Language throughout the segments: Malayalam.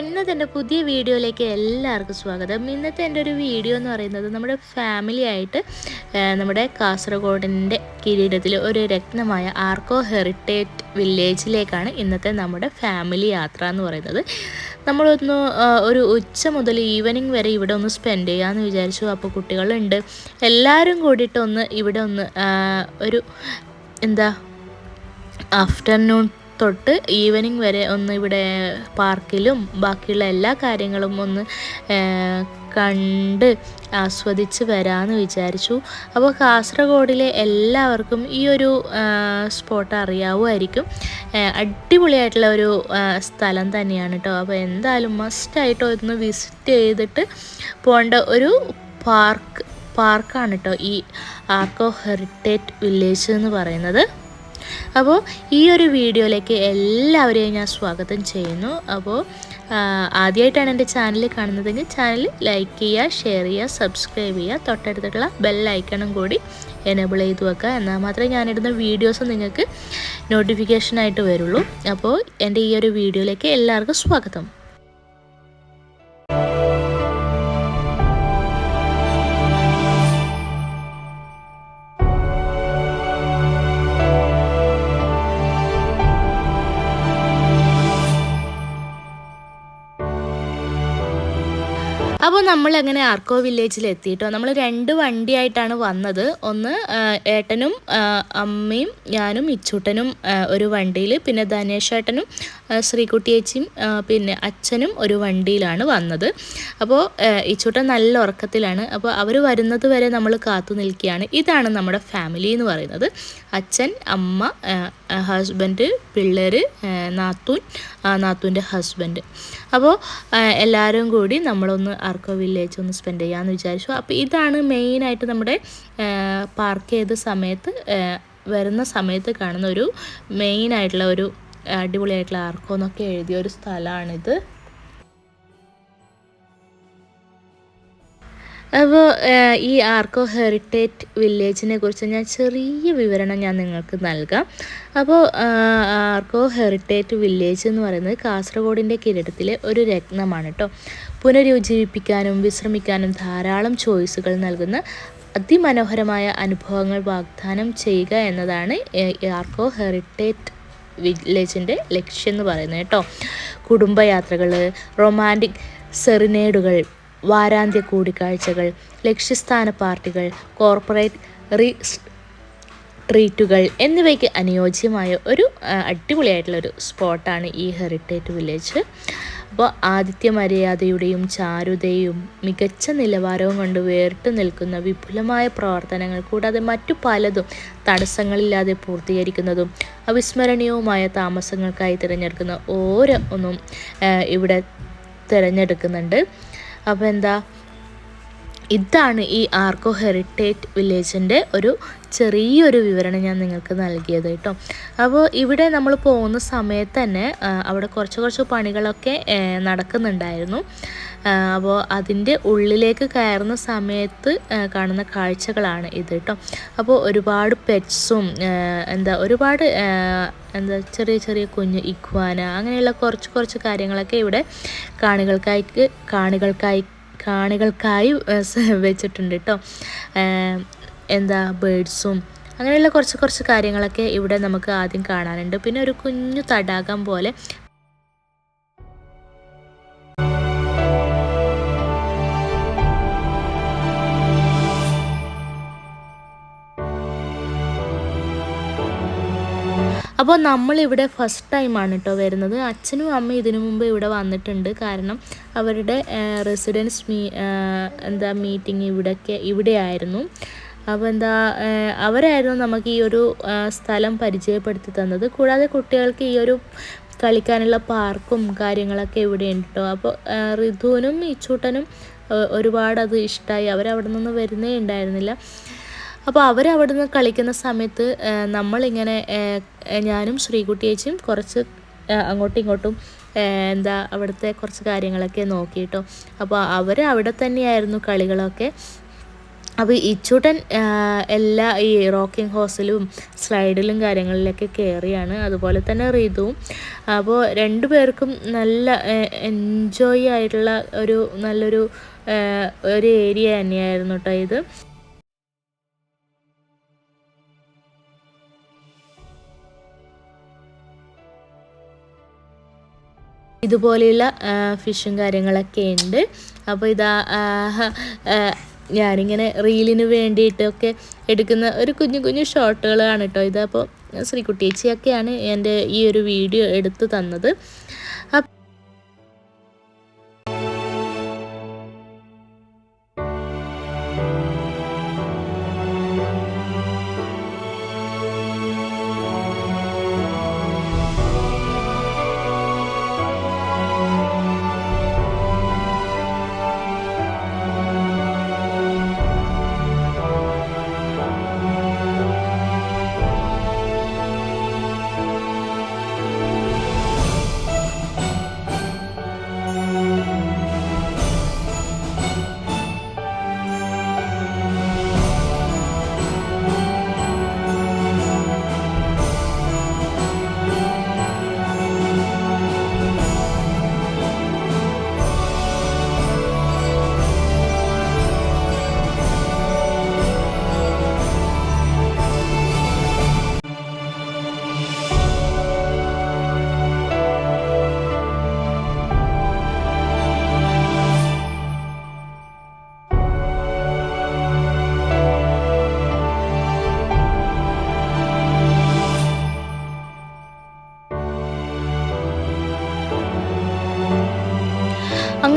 ഇന്നത്തെ എന്റെ പുതിയ വീഡിയോയിലേക്ക് എല്ലാവർക്കും സ്വാഗതം. ഇന്നത്തെ എന്റെ ഒരു വീഡിയോ എന്ന് പറയുന്നത് നമ്മുടെ ഫാമിലി ആയിട്ട് നമ്മുടെ കാസർഗോഡിന്റെ കിരീടത്തിൽ ഒരു രത്നമായ ആർക്കോ ഹെറിറ്റേജ് വില്ലേജിലേക്കാണ് ഇന്നത്തെ നമ്മുടെ ഫാമിലി യാത്ര എന്ന് പറയുന്നത്. നമ്മളൊന്ന് ഒരു ഉച്ച മുതൽ ഈവനിങ് വരെ ഇവിടെ ഒന്ന് സ്പെൻഡ് ചെയ്യാമെന്ന് വിചാരിച്ചു. അപ്പോൾ കുട്ടികളുണ്ട്. എല്ലാവരും കൂടിയിട്ടൊന്ന് ഇവിടെ ഒന്ന് ഒരു എന്താ ആഫ്റ്റർനൂൺ തൊട്ട് ഈവനിങ് വരെ ഒന്ന് ഇവിടെ പാർക്കിലും ബാക്കിയുള്ള എല്ലാ കാര്യങ്ങളും ഒന്ന് കണ്ട് ആസ്വദിച്ച് വരാമെന്ന് വിചാരിച്ചു. അപ്പോൾ കാസർഗോഡിലെ എല്ലാവർക്കും ഈ ഒരു സ്പോട്ട് അറിയാവുമായിരിക്കും. അടിപൊളിയായിട്ടുള്ള ഒരു സ്ഥലം തന്നെയാണ് കേട്ടോ അപ്പോൾ എന്തായാലും മസ്റ്റായിട്ട് ഒന്ന് വിസിറ്റ് ചെയ്തിട്ട് പോകേണ്ട ഒരു പാർക്ക് പാർക്കാണ് കേട്ടോ ഈ ആർക്കോ ഹെറിറ്റേജ് വില്ലേജ് എന്ന് പറയുന്നത്. അപ്പോൾ ഈ ഒരു വീഡിയോയിലേക്ക് എല്ലാവരെയും ഞാൻ സ്വാഗതം ചെയ്യുന്നു. അപ്പോൾ ആദ്യമായിട്ടാണ് എന്റെ ചാനൽ കാണുന്നതെങ്കിൽ ചാനൽ ലൈക്ക് ചെയ്യുക ഷെയർ ചെയ്യുക സബ്സ്ക്രൈബ് ചെയ്യുക തൊട്ടടുത്തിട്ടുള്ള ബെൽ ഐക്കണും കൂടി എനേബിൾ ചെയ്തു വെക്കുക. എന്നാൽ മാത്രമേ ഞാനിടുന്ന വീഡിയോസ് നിങ്ങൾക്ക് നോട്ടിഫിക്കേഷനായിട്ട് വരുള്ളൂ. അപ്പോൾ എന്റെ ഈ ഒരു വീഡിയോയിലേക്ക് എല്ലാവർക്കും സ്വാഗതം. അപ്പോൾ നമ്മൾ അങ്ങനെ ആർക്കോ വില്ലേജിൽ എത്തിയിട്ടോ നമ്മൾ രണ്ട് വണ്ടിയായിട്ടാണ് വന്നത്. ഒന്ന് ഏട്ടനും അമ്മയും ഞാനും ഇച്ചൂട്ടനും ഒരു വണ്ടിയിൽ പിന്നെ ധനേഷ് ഏട്ടനും ശ്രീകുട്ടി ശ്രീകുട്ടിയേച്ചിയും പിന്നെ അച്ഛനും ഒരു വണ്ടിയിലാണ് വന്നത്. അപ്പോൾ ഇച്ചൂട്ടൻ നല്ല ഉറക്കത്തിലാണ്. അപ്പോൾ അവർ വരുന്നത് വരെ നമ്മൾ കാത്തു നിൽക്കുകയാണ്. ഇതാണ് നമ്മുടെ ഫാമിലി എന്ന് പറയുന്നത്. അച്ഛൻ അമ്മ ഹസ്ബൻഡ് പിള്ളേർ നാത്തൂൻ നാത്തൂന്റെ ഹസ്ബൻഡ് അപ്പോൾ എല്ലാവരും കൂടി നമ്മളൊന്ന് ആർക്കോ വില്ലേജ് ഒന്ന് സ്പെൻഡ് ചെയ്യാമെന്ന് വിചാരിച്ചു. അപ്പോൾ ഇതാണ് മെയിനായിട്ട് നമ്മുടെ പാർക്ക് ചെയ്ത സമയത്ത് വരുന്ന സമയത്ത് കാണുന്ന ഒരു മെയിനായിട്ടുള്ള ഒരു അടിപൊളിയായിട്ടുള്ള ആർക്കോ എന്നൊക്കെ എഴുതിയ ഒരു സ്ഥലമാണിത്. അപ്പോൾ ഈ ആർക്കോ ഹെറിറ്റേജ് വില്ലേജിനെ കുറിച്ച് ഞാൻ ചെറിയ വിവരണം ഞാൻ നിങ്ങൾക്ക് നൽകാം. അപ്പോൾ ആർക്കോ ഹെറിറ്റേജ് വില്ലേജ് എന്ന് പറയുന്നത് കാസർഗോഡിന്റെ കിരീടത്തിലെ ഒരു രത്നമാണ് കേട്ടോ പുനരുജ്ജീവിപ്പിക്കാനും വിശ്രമിക്കാനും ധാരാളം ചോയ്സുകൾ നൽകുന്ന അതിമനോഹരമായ അനുഭവങ്ങൾ വാഗ്ദാനം ചെയ്യുക എന്നതാണ് ആർക്കോ ഹെറിറ്റേജ് വില്ലേജിന്റെ ലക്ഷ്യം എന്ന് പറയുന്നത് കേട്ടോ. കുടുംബയാത്രകൾ റൊമാന്റിക് സെറിനേഡുകൾ വാരാന്ത്യ കൂടിക്കാഴ്ചകൾ ലക്ഷ്യസ്ഥാന പാർട്ടികൾ കോർപ്പറേറ്റ് റീ ട്രീറ്റുകൾ എന്നിവയ്ക്ക് അനുയോജ്യമായ ഒരു അടിപൊളിയായിട്ടുള്ളൊരു സ്പോട്ടാണ് ഈ ഹെറിറ്റേജ് വില്ലേജ്. അപ്പോൾ ആദിത്യ മര്യാദയുടെയും ചാരുതയും മികച്ച നിലവാരവും കൊണ്ട് വേറിട്ട് നിൽക്കുന്ന വിപുലമായ പ്രവർത്തനങ്ങൾ കൂടാതെ മറ്റു പലതും തടസ്സങ്ങളില്ലാതെ പൂർത്തീകരിക്കുന്നതും അവിസ്മരണീയവുമായ താമസങ്ങൾക്കായി തിരഞ്ഞെടുക്കുന്ന ഓരോ ഒന്നും ഇവിടെ തിരഞ്ഞെടുക്കുന്നുണ്ട്. അപ്പോൾ എന്താ ഇതാണ് ഈ ആർക്കോ ഹെറിറ്റേജ് വില്ലേജിന്റെ ഒരു ചെറിയൊരു വിവരണം ഞാൻ നിങ്ങൾക്ക് നൽകിയത് കേട്ടോ. അപ്പോൾ ഇവിടെ നമ്മൾ പോകുന്ന സമയത്ത് തന്നെ അവിടെ കുറച്ച് കുറച്ച് പണികളൊക്കെ നടക്കുന്നുണ്ടായിരുന്നു. അപ്പോൾ അതിന്റെ ഉള്ളിലേക്ക് കയറുന്ന സമയത്ത് കാണുന്ന കാഴ്ചകളാണ് ഇത് കേട്ടോ അപ്പോൾ ഒരുപാട് പെറ്റ്സും എന്താ ഒരുപാട് എന്താ ചെറിയ ചെറിയ കുഞ്ഞ് ഇക്വാന അങ്ങനെയുള്ള കുറച്ച് കുറച്ച് കാര്യങ്ങളൊക്കെ ഇവിടെ കാണികൾക്കായി കാണികൾക്കായി കാണികൾക്കായി വെച്ചിട്ടുണ്ട് കേട്ടോ എന്താ ബേഡ്സും അങ്ങനെയുള്ള കുറച്ച് കുറച്ച് കാര്യങ്ങളൊക്കെ ഇവിടെ നമുക്ക് ആദ്യം കാണാനുണ്ട്. പിന്നെ ഒരു കുഞ്ഞു തടാകം പോലെ അപ്പോൾ നമ്മളിവിടെ ഫസ്റ്റ് ടൈമാണ് കേട്ടോ വരുന്നത്. അച്ഛനും അമ്മയും ഇതിനു മുമ്പ് ഇവിടെ വന്നിട്ടുണ്ട്. കാരണം അവരുടെ റെസിഡൻസ് മീ എന്താ മീറ്റിംഗ് ഇവിടെയൊക്കെ ഇവിടെയായിരുന്നു. അപ്പോൾ എന്താ അവരായിരുന്നു നമുക്ക് ഈ ഒരു സ്ഥലം പരിചയപ്പെടുത്തി തന്നത്. കൂടാതെ കുട്ടികൾക്ക് ഈ ഒരു കളിക്കാനുള്ള പാർക്കും കാര്യങ്ങളൊക്കെ ഇവിടെ ഉണ്ട് കേട്ടോ അപ്പോൾ ഋതുവിനും ഇച്ചൂട്ടനും ഒരുപാട് അത് ഇഷ്ടമായി അവരവിടെ നിന്ന് വരുന്നേ ഉണ്ടായിരുന്നില്ല. അപ്പോൾ അവരവിടെ നിന്ന് കളിക്കുന്ന സമയത്ത് നമ്മളിങ്ങനെ ഞാനും ശ്രീകുട്ടി ചേച്ചിയും കുറച്ച് അങ്ങോട്ടും ഇങ്ങോട്ടും എന്താ അവിടുത്തെ കുറച്ച് കാര്യങ്ങളൊക്കെ നോക്കിയിട്ടോ. അപ്പോൾ അവർ അവിടെ തന്നെയായിരുന്നു കളികളൊക്കെ. അപ്പോൾ ഇച്ചൂട്ടൻ എല്ലാ ഈ റോക്കിംഗ് ഹോസിലും സ്ലൈഡിലും കാര്യങ്ങളിലൊക്കെ കയറിയാണ് അതുപോലെ തന്നെ റീതുവും. അപ്പോൾ രണ്ടു പേർക്കും നല്ല എൻജോയ് ആയിട്ടുള്ള ഒരു നല്ലൊരു ഒരു ഏരിയ തന്നെയായിരുന്നു കേട്ടോ ഇത്. ഇതുപോലെയുള്ള ഫിഷും കാര്യങ്ങളൊക്കെ ഉണ്ട്. അപ്പോൾ ഇതാ ഞാനിങ്ങനെ റീലിന് വേണ്ടിയിട്ടൊക്കെ എടുക്കുന്ന ഒരു കുഞ്ഞു കുഞ്ഞു ഷോട്ടുകളാണ് കേട്ടോ. ഇതപ്പോൾ ശ്രീകുട്ടിയേച്ചിയൊക്കെയാണ് എന്റെ ഈ ഒരു വീഡിയോ എടുത്തു തന്നത്.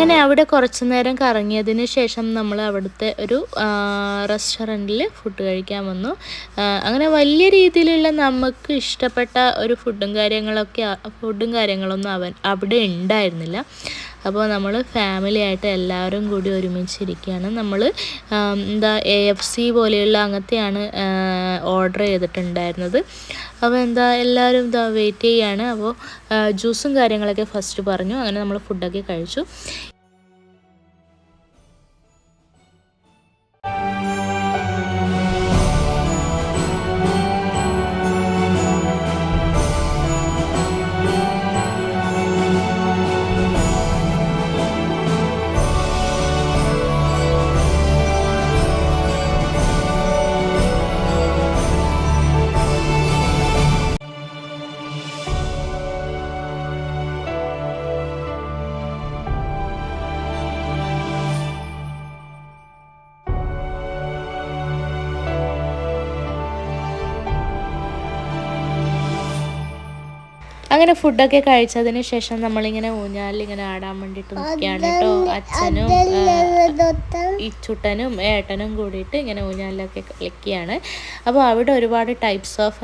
അങ്ങനെ അവിടെ കുറച്ച് നേരം കറങ്ങിയതിന് ശേഷം നമ്മൾ അവിടുത്തെ ഒരു റെസ്റ്റോറന്റിൽ ഫുഡ് കഴിക്കാൻ വന്നു. അങ്ങനെ വലിയ രീതിയിലുള്ള നമുക്ക് ഇഷ്ടപ്പെട്ട ഒരു ഫുഡും കാര്യങ്ങളൊക്കെ ഫുഡും കാര്യങ്ങളൊന്നും അവൻ അവിടെ ഉണ്ടായിരുന്നില്ല. അപ്പോൾ നമ്മൾ ഫാമിലി ആയിട്ട് എല്ലാവരും കൂടി ഒരുമിച്ചിരിക്കുകയാണ്. നമ്മൾ എന്താ എ എഫ് സി പോലെയുള്ള അങ്ങനത്തെയാണ് ഓർഡർ ചെയ്തിട്ടുണ്ടായിരുന്നത്. അപ്പോൾ എന്താ എല്ലാവരും ഇതാ വെയിറ്റ് ചെയ്യാണ്. അപ്പോൾ ജ്യൂസും കാര്യങ്ങളൊക്കെ ഫസ്റ്റ് പറഞ്ഞു. അങ്ങനെ നമ്മൾ ഫുഡൊക്കെ കഴിച്ചു. അങ്ങനെ ഫുഡൊക്കെ കഴിച്ചതിന് ശേഷം നമ്മളിങ്ങനെ ഊഞ്ഞാലിൽ ഇങ്ങനെ ആടാൻ വേണ്ടിട്ട് നോക്കിയാണ് കേട്ടോ. അച്ഛനും ഇച്ചുട്ടനും ഏട്ടനും കൂടിയിട്ട് ഇങ്ങനെ ഊഞ്ഞാലിലൊക്കെ കളിക്കുകയാണ്. അപ്പോൾ അവിടെ ഒരുപാട് ടൈപ്സ് ഓഫ്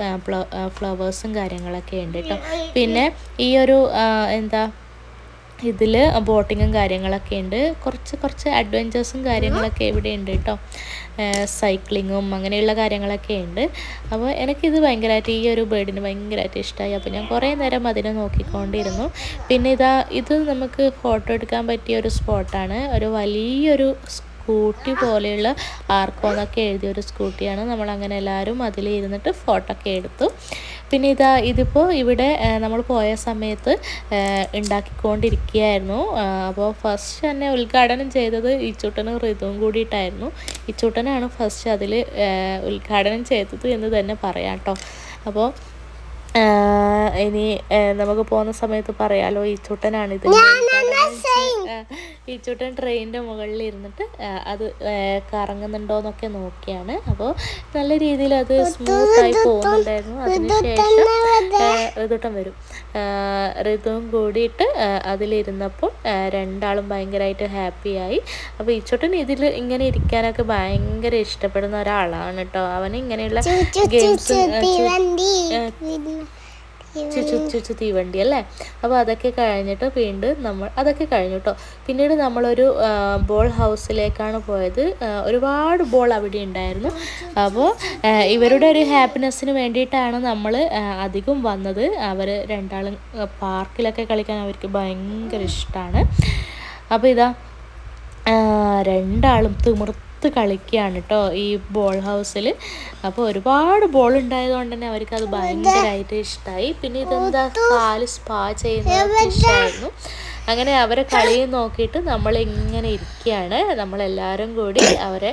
ഫ്ലവേഴ്സും കാര്യങ്ങളൊക്കെ ഉണ്ട് കേട്ടോ. പിന്നെ ഈ ഒരു എന്താ ഇതിൽ ബോട്ടിങ്ങും കാര്യങ്ങളൊക്കെ ഉണ്ട്. കുറച്ച് കുറച്ച് അഡ്വഞ്ചേഴ്സും കാര്യങ്ങളൊക്കെ ഇവിടെ ഉണ്ട് കേട്ടോ. സൈക്ലിങ്ങും അങ്ങനെയുള്ള കാര്യങ്ങളൊക്കെ ഉണ്ട്. അപ്പോൾ എനിക്കിത് ഭയങ്കരമായിട്ട് ഈ ഒരു ബേർഡിന് ഭയങ്കരമായിട്ട് ഇഷ്ടമായി അപ്പോൾ ഞാൻ കുറേ നേരം അതിനെ നോക്കിക്കൊണ്ടിരുന്നു. പിന്നെ ഇതാ ഇത് നമുക്ക് ഫോട്ടോ എടുക്കാൻ പറ്റിയ ഒരു സ്പോട്ടാണ്. ഒരു വലിയൊരു സ്കൂട്ടി പോലെയുള്ള ആർക്കോ എന്നൊക്കെ എഴുതിയ ഒരു സ്കൂട്ടിയാണ്. നമ്മളങ്ങനെ എല്ലാവരും അതിൽ ഇരുന്നിട്ട് ഫോട്ടോ ഒക്കെ എടുത്തു. പിന്നെ ഇതാ ഇതിപ്പോൾ ഇവിടെ നമ്മൾ പോയ സമയത്ത് ഉണ്ടാക്കിക്കൊണ്ടിരിക്കുകയായിരുന്നു. അപ്പോൾ ഫസ്റ്റ് തന്നെ ഉദ്ഘാടനം ചെയ്തത് ഇച്ചൂട്ടനും ഋതുവും കൂടിയിട്ടായിരുന്നു. ഇച്ചൂട്ടനാണ് ഫസ്റ്റ് അതിൽ ഉദ്ഘാടനം ചെയ്തത് എന്ന് തന്നെ പറയാം കേട്ടോ അപ്പോൾ ഇനി നമുക്ക് പോകുന്ന സമയത്ത് പറയാലോ ഈ ചുട്ടനാണ് ഇത്. ഈ ചുട്ടൻ ട്രെയിനിന്റെ മുകളിൽ ഇരുന്നിട്ട് അത് കറങ്ങുന്നുണ്ടോ എന്നൊക്കെ നോക്കിയാണ്. അപ്പോൾ നല്ല രീതിയിൽ അത് സ്മൂത്തായി പോകുന്നുണ്ടായിരുന്നു അതിനുശേഷം ഋതുട്ടം വരും ഋതുവും കൂടിയിട്ട് അതിലിരുന്നപ്പോൾ രണ്ടാളും ഭയങ്കരമായിട്ട് ഹാപ്പിയായി അപ്പോൾ ഈ ചുട്ടൻ ഇതിൽ ഇങ്ങനെ ഇരിക്കാനൊക്കെ ഭയങ്കര ഇഷ്ടപ്പെടുന്ന ഒരാളാണ് കേട്ടോ അവന് ഇങ്ങനെയുള്ള ഗെയിംസ് ചുച്ചു ചുച്ചു തീവണ്ടി അല്ലേ? അപ്പോൾ അതൊക്കെ കഴിഞ്ഞിട്ട് വീണ്ടും നമ്മൾ അതൊക്കെ കഴിഞ്ഞു കേട്ടോ പിന്നീട് നമ്മളൊരു ബോൾ ഹൗസിലേക്കാണ് പോയത്. ഒരുപാട് ബോൾ അവിടെ ഉണ്ടായിരുന്നു. അപ്പോൾ ഇവരുടെ ഒരു ഹാപ്പിനെസ്സിന് വേണ്ടിയിട്ടാണ് നമ്മൾ അധികം വന്നത്. അവർ രണ്ടാളും പാർക്കിലൊക്കെ കളിക്കാൻ അവർക്ക് ഭയങ്കര ഇഷ്ടമാണ് അപ്പോൾ ഇതാ രണ്ടാളും തിമിർത്ത് തകർത്ത് കളിക്കുകയാണ് കേട്ടോ ഈ ബോൾ ഹൗസിൽ അപ്പോൾ ഒരുപാട് ബോൾ ഉണ്ടായതുകൊണ്ട് തന്നെ അവർക്ക് അത് ഭയങ്കരമായിട്ട് ഇഷ്ടമായി പിന്നെ ഇതെന്താ? കാൽ സ്പാ ചെയ്യുന്നത് ഇഷ്ടമായിരുന്നു അങ്ങനെ അവരെ കളിയും നോക്കിയിട്ട് നമ്മളിങ്ങനെ ഇരിക്കുകയാണ്. നമ്മളെല്ലാവരും കൂടി അവരെ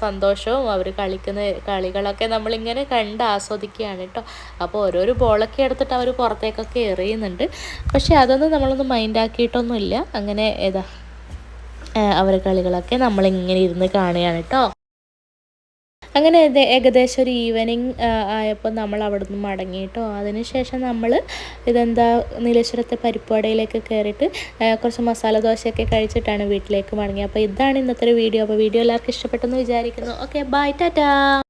സന്തോഷവും അവർ കളിക്കുന്ന കളികളൊക്കെ നമ്മളിങ്ങനെ കണ്ട് ആസ്വദിക്കുകയാണ് കേട്ടോ അപ്പോൾ ഓരോരോ ബോളൊക്കെ എടുത്തിട്ട് അവർ പുറത്തേക്കൊക്കെ എറിയുന്നുണ്ട്. പക്ഷേ അതൊന്നും നമ്മളൊന്നും മൈൻഡാക്കിയിട്ടൊന്നുമില്ല അങ്ങനെ ഏതാ അവരെ കളികളൊക്കെ നമ്മൾ ഇങ്ങനെ ഇരുന്ന് കാണുകയാണ് കേട്ടോ. അങ്ങനെ ഏകദേശം ഒരു ഈവനിങ് ആയപ്പോൾ നമ്മൾ അവിടെ നിന്ന് മടങ്ങിയിട്ടോ അതിനുശേഷം നമ്മൾ ഇതെന്താ നീലേശ്വരത്തെ പരിപ്പുവടയിലേക്ക് കയറിയിട്ട് കുറച്ച് മസാല ദോശയൊക്കെ കഴിച്ചിട്ടാണ് വീട്ടിലേക്ക് മടങ്ങിയത്. അപ്പോൾ ഇതാണ് ഇന്നത്തെ ഒരു വീഡിയോ അപ്പോൾ വീഡിയോ എല്ലാവർക്കും ഇഷ്ടപ്പെട്ടെന്ന് വിചാരിക്കുന്നു. Okay bye tata.